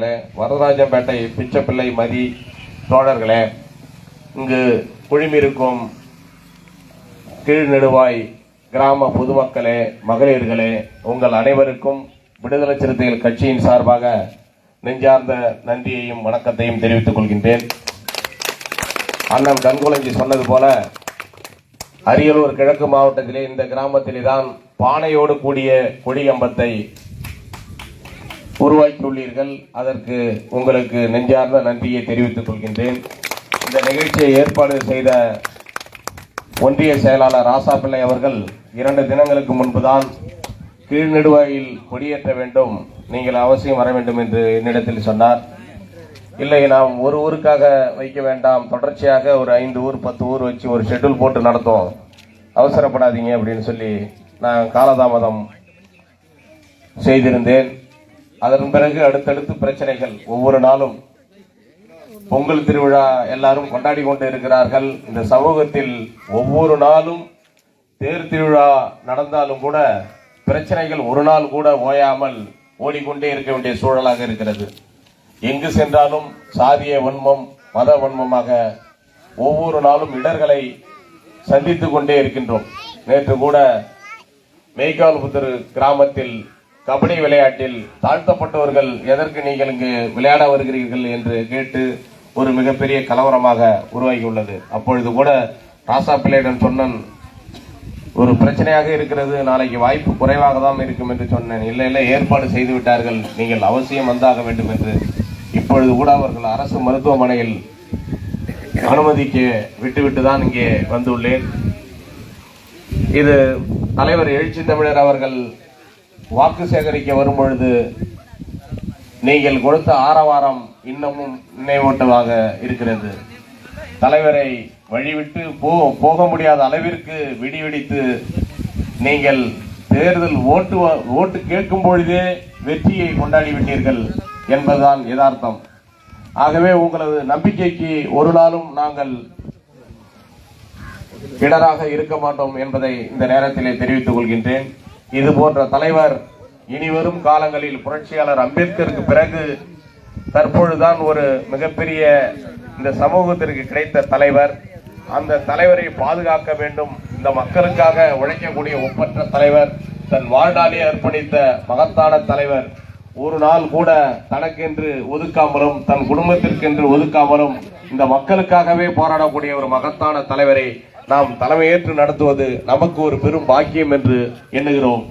அவர்களே வரதராஜம்பேட்டை பிச்சப்பிள்ளை மதி தோழர்களே இங்கு குழுமிருக்கும் கீழ்நெடுவாய் கிராம பொதுமக்களே மகளிர்களே உங்கள் அனைவருக்கும் விடுதலை சிறுத்தைகள் கட்சியின் சார்பாக நெஞ்சார்ந்த நன்றியையும் வணக்கத்தையும் தெரிவித்துக் கொள்கின்றேன். அண்ணன் கண்குலஞ்சி சொன்னது போல அரியலூர் கிழக்கு மாவட்டத்திலே இந்த கிராமத்திலே தான் பானையோடு கூடிய கொடிகம்பத்தை உருவாக்கியுள்ளீர்கள் அதற்கு உங்களுக்கு நெஞ்சார்ந்த நன்றியை தெரிவித்துக் கொள்கின்றேன். இந்த நிகழ்ச்சியை ஏற்பாடு செய்த ஒன்றிய செயலாளர் ராசாபிள்ளை அவர்கள் இரண்டு தினங்களுக்கு முன்புதான் கீழ்நெடுவாயில் கொடியேற்ற வேண்டும். நீங்கள் அவசியம் வர வேண்டும் என்று என்னிடத்தில் சொன்னார். இல்லை நாம் ஒரு ஊருக்காக வைக்க வேண்டாம். தொடர்ச்சியாக ஒரு ஐந்து ஊர் பத்து ஊர் வச்சு ஒரு ஷெட்யூல் போட்டு நடத்தும். அவசரப்படாதீங்க அப்படின்னு சொல்லி நான் காலதாமதம் செய்திருந்தேன். அதன் பிறகு அடுத்தடுத்து பிரச்சனைகள் ஒவ்வொரு நாளும். பொங்கல் திருவிழா எல்லாரும் கொண்டாடி கொண்டு இருக்கிறார்கள். இந்த சமூகத்தில் ஒவ்வொரு நாளும் தேர் திருவிழா நடந்தாலும் கூட பிரச்சனைகள் ஒரு நாள் கூட ஓயாமல் ஓடிக்கொண்டே இருக்க வேண்டிய சூழலாக இருக்கிறது. எங்கு சென்றாலும் சாதிய வன்மம் மத வன்மமாக ஒவ்வொரு நாளும் இடர்களை சந்தித்துக் கொண்டே இருக்கின்றோம். நேற்று கூட மேய்கால்புத்தூர் கிராமத்தில் கபடி விளையாட்டில் தாழ்த்தப்பட்டவர்கள் எதற்கு நீங்கள் இங்கு விளையாட வருகிறீர்கள் என்று கேட்டு ஒரு மிகப்பெரிய கலவரமாக உருவாகியுள்ளது. அப்பொழுது கூட ராசா பிள்ளையிடம் சொன்னன் ஒரு பிரச்சனையாக இருக்கிறது நாளைக்கு வாய்ப்பு குறைவாக தான் இருக்கும் என்று சொன்னேன். இல்லை இல்லை ஏற்பாடு செய்து விட்டார்கள். நீங்கள் அவசியம் வந்தாக வேண்டும் என்று. இப்பொழுது கூட அவர்கள் அரசு மருத்துவமனையில் அனுமதிக்க விட்டுவிட்டு தான் இங்கே வந்துள்ளேன். இது தலைவர் எழுச்சி தமிழர் அவர்கள் வாக்கு சேகரிக்க வரும்பொழுது நீங்கள் கொடுத்த ஆரவாரம் இன்னமும் நினைவூட்டமாக இருக்கிறது. தலைவரை வழிவிட்டு போ போக முடியாத அளவிற்கு விடிவெடித்து நீங்கள் தேர்தல் ஓட்டு ஓட்டு கேட்கும் பொழுதே வெற்றியை கொண்டாடி விட்டீர்கள் என்பதுதான் யதார்த்தம். ஆகவே உங்களது நம்பிக்கைக்கு ஒரு நாளும் நாங்கள் இடராக இருக்க மாட்டோம் என்பதை இந்த நேரத்திலே தெரிவித்துக் கொள்கின்றேன். இது போன்ற தலைவர் இனிவரும் காலங்களில் புரட்சியாளர் அம்பேத்கருக்கு பிறகு தற்பொழுதுதான் ஒரு மிகப்பெரிய இந்த சமூகத்திற்கு கிடைத்த தலைவர். அந்த தலைவரை பாதுகாக்க வேண்டும். இந்த மக்களுக்காக உழைக்கக்கூடிய ஒப்பற்ற தலைவர். தன் வாழ்நாளே அர்ப்பணித்த மகத்தான தலைவர். ஒரு நாள் கூட தனக்கென்று ஒதுக்காமலும் தன் குடும்பத்திற்கென்று ஒதுக்காமலும் இந்த மக்களுக்காகவே போராடக்கூடிய ஒரு மகத்தான தலைவரை நாம் தலைமையேற்று நடத்துவது நமக்கு ஒரு பெரும் பாக்கியம் என்று எண்ணுகிறோம்.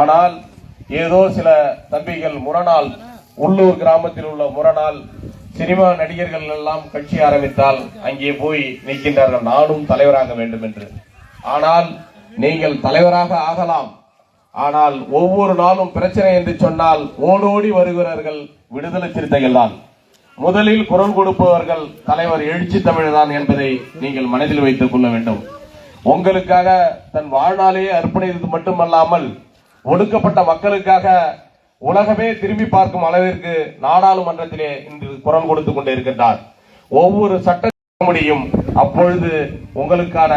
ஆனால் ஏதோ சில தம்பிகள் முரணால் உள்ளூர் கிராமத்தில் உள்ள முரணால் சினிமா நடிகர்கள் எல்லாம் கட்சி ஆரம்பித்தால் அங்கே போய் நிற்கின்றார்கள். நானும் தலைவராக வேண்டும் என்று. ஆனால் நீங்கள் தலைவராக ஆகலாம். ஆனால் ஒவ்வொரு நாளும் பிரச்சனை என்று சொன்னால் ஓடோடி வருகிறார்கள் விடுதலை சிறுத்தைகள் தான். முதலில் குரல் கொடுப்பவர்கள் தலைவர் எழுச்சி தமிழர்தான் என்பதை நீங்கள் மனதில் வைத்துக் கொள்ள வேண்டும். உங்களுக்காக தன் வாழ்நாளையே அர்ப்பணித்தது மட்டுமல்லாமல் ஒடுக்கப்பட்ட மக்களுக்காக உலகமே திரும்பி பார்க்கும் அளவிற்கு நாடாளுமன்றத்திலே இன்று குரல் கொடுத்துக் கொண்டிருக்கின்றார். ஒவ்வொரு சட்ட முடியும் அப்பொழுது உங்களுக்கான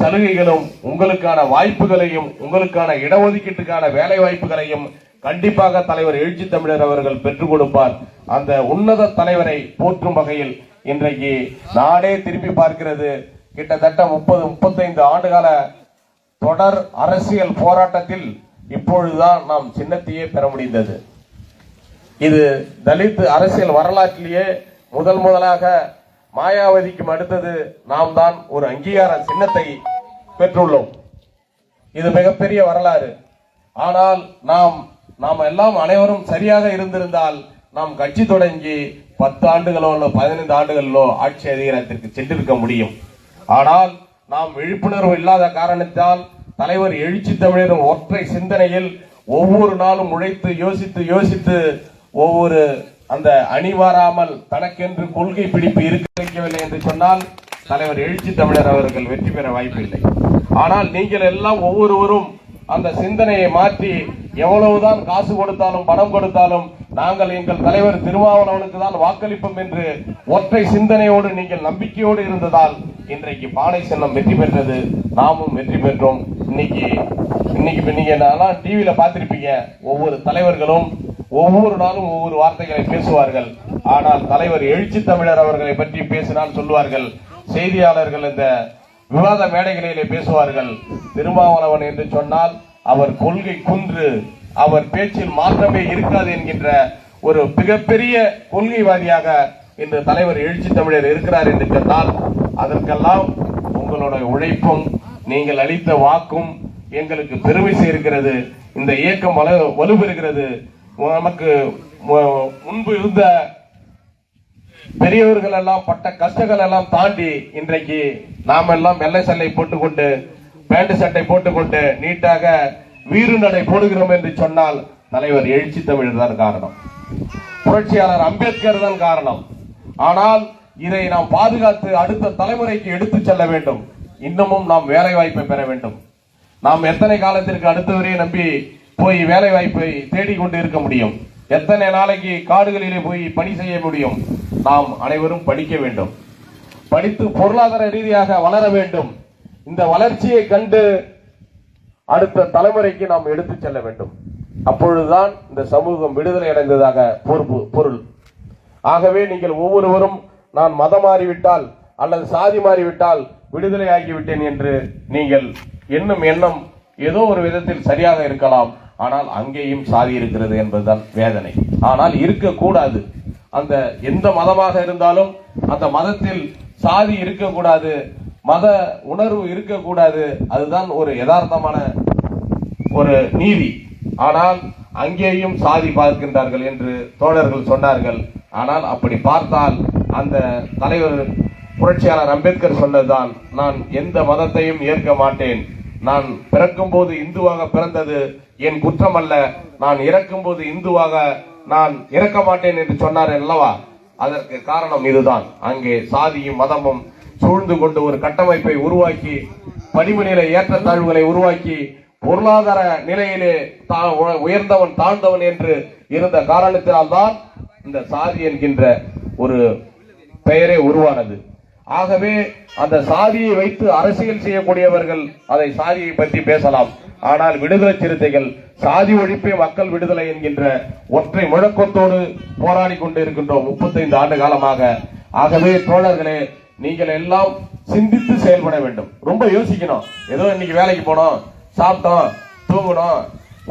சலுகைகளும் உங்களுக்கான வாய்ப்புகளையும் உங்களுக்கான இடஒதுக்கீட்டுக்கான வேலை வாய்ப்புகளையும் கண்டிப்பாக தலைவர் எழுச்சி தமிழர் அவர்கள் பெற்றுக் கொடுப்பார். அந்த உன்னத தலைவரை போற்றும் வகையில் இன்றைக்கு நாடே திரும்பி பார்க்கிறது. கிட்டத்தட்ட முப்பது முப்பத்தைந்து ஆண்டுகால தொடர் அரசியல் போராட்டத்தில் இப்பொழுதுதான் நாம் சின்னத்தையே பெற முடிந்தது. இது தலித் அரசியல் வரலாற்றிலேயே முதல் முதலாக மாயாவதிக்கும் அடுத்தது நாம் தான் ஒரு அங்கீகார சின்னத்தை பெற்றுள்ளோம். இது மிகப்பெரிய வரலாறு. ஆனால் நாம் நாம் எல்லாம் அனைவரும் சரியாக இருந்திருந்தால் நாம் கட்சி தொடங்கி பத்து ஆண்டுகளோ இல்லை பதினைந்து ஆண்டுகளிலோ ஆட்சி அதிகாரத்திற்கு சென்றிருக்க முடியும். ஆனால் நாம் விழிப்புணர்வு இல்லாத காரணத்தால் தலைவர் எழுச்சி தமிழரின் ஒற்றை சிந்தனையில் ஒவ்வொரு நாளும் உழைத்து யோசித்து யோசித்து ஒவ்வொரு அந்த அணிவாராமல் தனக்கென்று கொள்கை பிடிப்பு இருக்கவில்லை என்று சொன்னால் தலைவர் எழுச்சி தமிழர் அவர்கள் வெற்றி பெற வாய்ப்பில்லை. ஆனால் நீங்கள் எல்லாம் ஒவ்வொருவரும் அந்த சிந்தனையை மாற்றி எவ்வளவுதான் காசு கொடுத்தாலும் பணம் கொடுத்தாலும் நாங்கள் எங்கள் தலைவர் திருமாவளவனுக்கு தான் வாக்களிப்போம் என்று ஒற்றை சிந்தனையோடு நீங்கள் நம்பிக்கையோடு இருந்ததால் இன்றைக்கு பானை சின்னம் வெற்றி பெற்றது. நாமும் வெற்றி பெற்றோம். இன்னைக்கு இன்னைக்கு நீங்க டிவியில பார்த்திருப்பீங்க ஒவ்வொரு தலைவர்களும் ஒவ்வொரு நாளும் ஒவ்வொரு வார்த்தைகளை பேசுவார்கள். ஆனால் தலைவர் எழுச்சி தமிழர் அவர்களை பற்றி பேசினால் சொல்லுவார்கள். செய்தியாளர்கள் இந்த விவாத மேடைகளிலே பேசுவார்கள். திருமாவளவன் என்று சொன்னால் அவர் கொள்கை குன்று அவர் பேச்சில் மாற்றமே இருக்காது என்கின்ற ஒரு மிகப்பெரிய கொள்கைவாதியாக இன்று தலைவர் எழுச்சி தமிழர் இருக்கிறார் என்று சொன்னால் அதற்கெல்லாம் உங்களுடைய உழைப்பும் நீங்கள் அளித்த வாக்கும் எங்களுக்கு பெருமை சேர்க்கிறது. இந்த இயக்கம் வலு வலுப்பெறுகிறது நமக்கு முன்பு இருந்த பெரியவர்கள் எல்லாம் பட்ட கஷ்டங்கள் எல்லாம் தாண்டி இன்றைக்கு நாம் எல்லாம் வெள்ளை சட்டை போட்டுக்கொண்டு பேண்ட் சட்டை போட்டுக்கொண்டு நீட்டாக வீறு நடை போடுகிறோம் என்று சொன்னால் தலைவர் எழுச்சி தமிழர் தான் காரணம். புரட்சியாளர் அம்பேத்கர் தான் காரணம். ஆனால் இதை நாம் பாதுகாத்து அடுத்த தலைமுறைக்கு எடுத்துச் செல்ல வேண்டும். இன்னமும் நாம் வேலை வாய்ப்பை பெற வேண்டும். நாம் எத்தனை காலத்திற்கு அடுத்தவரையே நம்பி போய் வேலை வாய்ப்பை தேடிக்கொண்டு இருக்க முடியும். எத்தனை நாளைக்கு காடுகளிலே போய் பணி செய்ய முடியும்? நாம் அனைவரும் படிக்க வேண்டும். படித்து பொருளாதார ரீதியாக வளர வேண்டும். இந்த வளர்ச்சியை கண்டு அடுத்த தலைமுறைக்கு நாம் எடுத்துச் செல்ல வேண்டும். அப்பொழுதுதான் இந்த சமூகம் விடுதலை அடைந்ததாக பொறுப்பு பொருள். ஆகவே நீங்கள் ஒவ்வொருவரும் நான் மதம் மாறிவிட்டால் அல்லது சாதி மாறிவிட்டால் விடுதலை ஆகிவிட்டேன் என்று நீங்கள் எண்ணும் எண்ணம் ஏதோ ஒரு விதத்தில் சரியாக இருக்கலாம். ஆனால் அங்கேயும் சாதி இருக்கிறது என்பதுதான் வேதனை. ஆனால் இருக்கக்கூடாது. அந்த எந்த மதமாக இருந்தாலும் அந்த மதத்தில் சாதி இருக்கக்கூடாது மத உணர்வு இருக்கக்கூடாது அதுதான் ஒரு யதார்த்தமான ஒரு நீதி. ஆனால் அங்கேயும் சாதி பார்க்கின்றார்கள் என்று தோழர்கள் சொன்னார்கள். ஆனால் அப்படி பார்த்தால் அந்த தலைவர் புரட்சியாளர் அம்பேத்கர் சொன்னதுதான் நான் எந்த மதத்தையும் ஏற்க மாட்டேன். நான் பிறக்கும் போது இந்துவாக பிறந்தது என் குற்றம் அல்ல நான் இறக்கும் போது இந்துவாக நான் இறக்க மாட்டேன் என்று சொன்னார் அல்லவா? அதற்கு காரணம் இதுதான். அங்கே சாதியும் மதமும் சூழ்ந்து கொண்டு ஒரு கட்டமைப்பை உருவாக்கி படிம நிலை ஏற்றத்தாழ்வுகளை உருவாக்கி பொருளாதார நிலையிலே தா- உ- உயர்ந்தவன் தாழ்ந்தவன் என்று இருந்த காரணத்தினால்தான் இந்த சாதி என்கின்ற ஒரு பெயரே உருவானது. ஆகவே அந்த சாதியை வைத்து அரசியல் செய்யக்கூடியவர்கள் அதை சாதியை பற்றி பேசலாம். ஆனால் விடுதலை சிறுத்தைகள் சாதி ஒழிப்பே மக்கள் விடுதலை என்கின்ற ஒற்றை முழக்கத்தோடு போராடி கொண்டு இருக்கின்றோம் முப்பத்தைந்து ஆண்டு காலமாக. ஆகவே தோழர்களே நீங்கள் எல்லாம் சிந்தித்து செயல்பட வேண்டும். ரொம்ப யோசிக்கணும். ஏதோ இன்னைக்கு வேலைக்கு போனோம் சாப்பிட்டோம் தூங்கணும்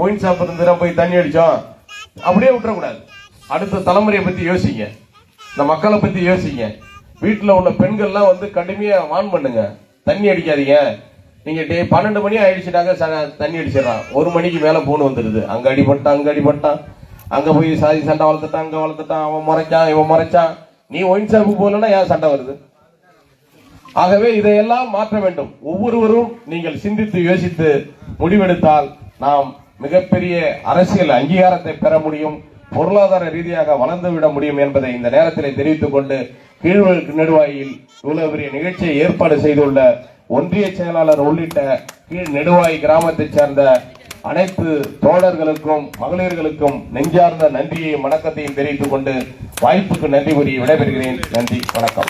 ஒயின் சாப்பிட்டு போய் தண்ணி அடிச்சோம் அப்படியே விட்டுறக்கூடாது. அடுத்த தலைமுறையை பத்தி யோசிங்க. இந்த மக்களை பத்தி யோசிங்க. வீட்டில் உள்ள பெண்கள்லாம் வந்து கடுமையாக வான் பண்ணுங்க. தண்ணி அடிக்காதீங்க. நீங்கள் டே பன்னெண்டு மணி ஆயிடுச்சுட்டாங்க ச- தண்ணி அடிச்சிடறான். ஒரு மணிக்கு மேலே போன் வந்துடுது அங்கே அடிபட்டான் அங்கே அடிபட்டான். அங்கே போய் சாதி சண்டை வளர்த்துட்டான் அங்கே வளர்த்துட்டான் அவன் முறைச்சான் இவன் முறைச்சான். நீ ஒயின் ஷாப்புக்கு போகலன்னா ஏன் சண்டை வருது? ஆகவே இதையெல்லாம் மாற்ற வேண்டும். ஒவ்வொருவரும் நீங்கள் சிந்தித்து யோசித்து முடிவெடுத்தால் நாம் மிகப்பெரிய அரசியல் அங்கீகாரத்தை பெற முடியும். பொருளாதார ரீதியாக வளர்ந்து விட முடியும் என்பதை இந்த நேரத்தில் தெரிவித்துக் கொண்டு கீழ்வழக்கு நெடுவாயில் இவ்வளவு பெரிய நிகழ்ச்சியை ஏற்பாடு செய்துள்ள ஒன்றிய செயலாளர் உள்ளிட்ட கீழ் நெடுவாய் கிராமத்தைச் சேர்ந்த அனைத்து தோழர்களுக்கும் மகளிர்களுக்கும் நெஞ்சார்ந்த நன்றியையும் வணக்கத்தையும் தெரிவித்துக் கொண்டு வாய்ப்புக்கு நன்றி கூறி விடைபெறுகிறேன். நன்றி வணக்கம்.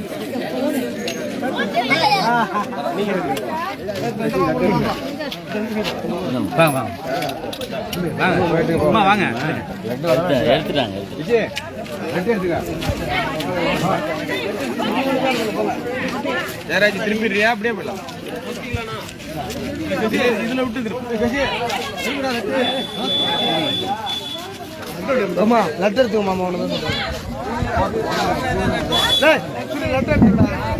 வாங்க. வாங்க வாங்க அம்மா வாங்க எடுத்துட்டாங்க ஜெயராஜ் திரும்பிடுறியா அப்படியே போயிடலாம் இதுல விட்டு மாமா லெட்டர் எடுத்துக்க மாமா ஒன்று லெட்டர் எடுத்துக்கடா